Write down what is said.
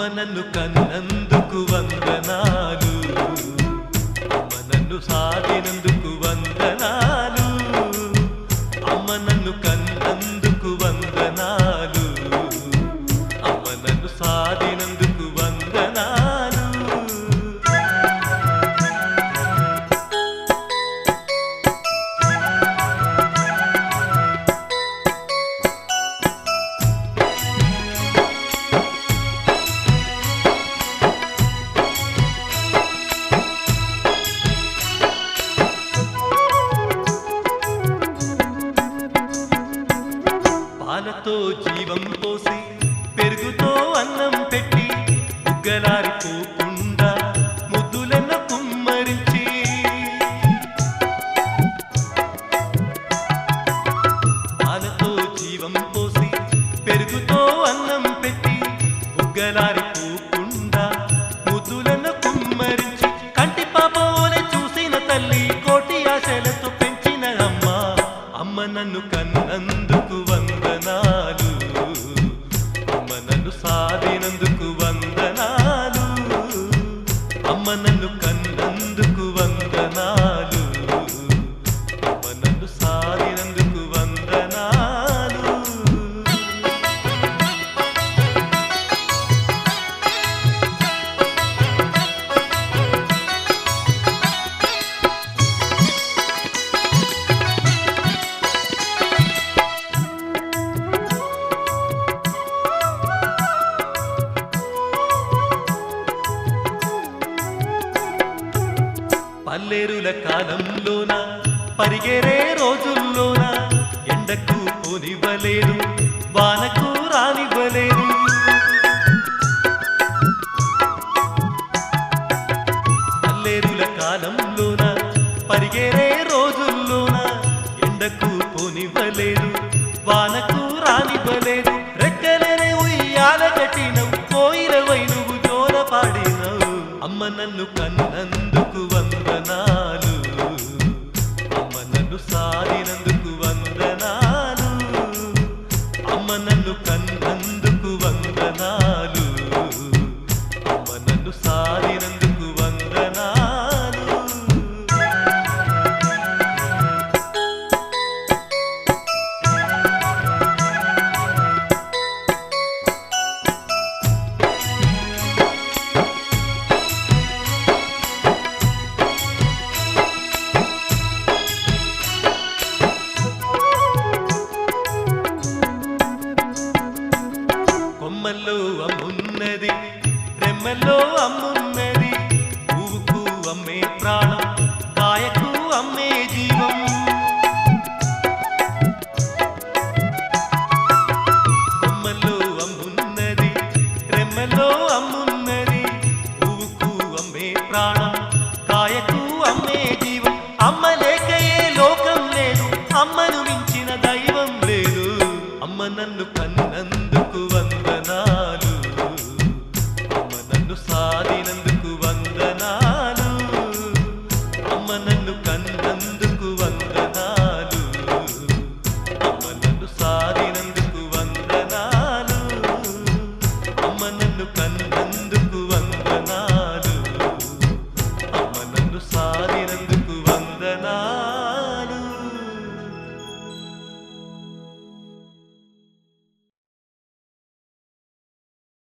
అమ్మ కన్నందుకు వందనాలు. అమ్మనను నన్ను సాధినందుకు వందనాలు. అమ్మనను కన్నందుకు వందనాలు. పాలతో జీవం పోసి పెరుగుతో అన్నం పెట్టి బుగ్గలారిపోకుండా ముద్దులెన్న కుమ్మరించి. పాలతో జీవం పోసి పెరుగుతో అన్నం పెట్టి బుగ్గలారిపోకుండా ముద్దులెన్న కుమ్మరించి. కంటి పాపోలే చూసిన తల్లి కోటి ఆశలతో పెంచిన అమ్మ అమ్మ నన్ను కన్నందుకు వంద. అమ్మ పల్లెరుల కాలంలోన? పరిగెరే రోజుల్లోన? ఎండకు పోనివ్వలేదు వానకు రానివ్వలేదు. పల్లెరుల కాలంలోన? పరిగెరే రోజుల్లోన? ఎండకు పోనివ్వలేదు వానకు రానివ్వలేదు. రెక్కలనే ఉయ్యాల కట్టినవు కోయిలవై నువ్వు జోల పాడినవు అమ్మ నన్ను కన్ను నన్ను వందనాలు. అమ్మ నన్ను సాధినందుకు వందనాలు. అమ్మ నన్ను కన్నందుకు వందనాలు.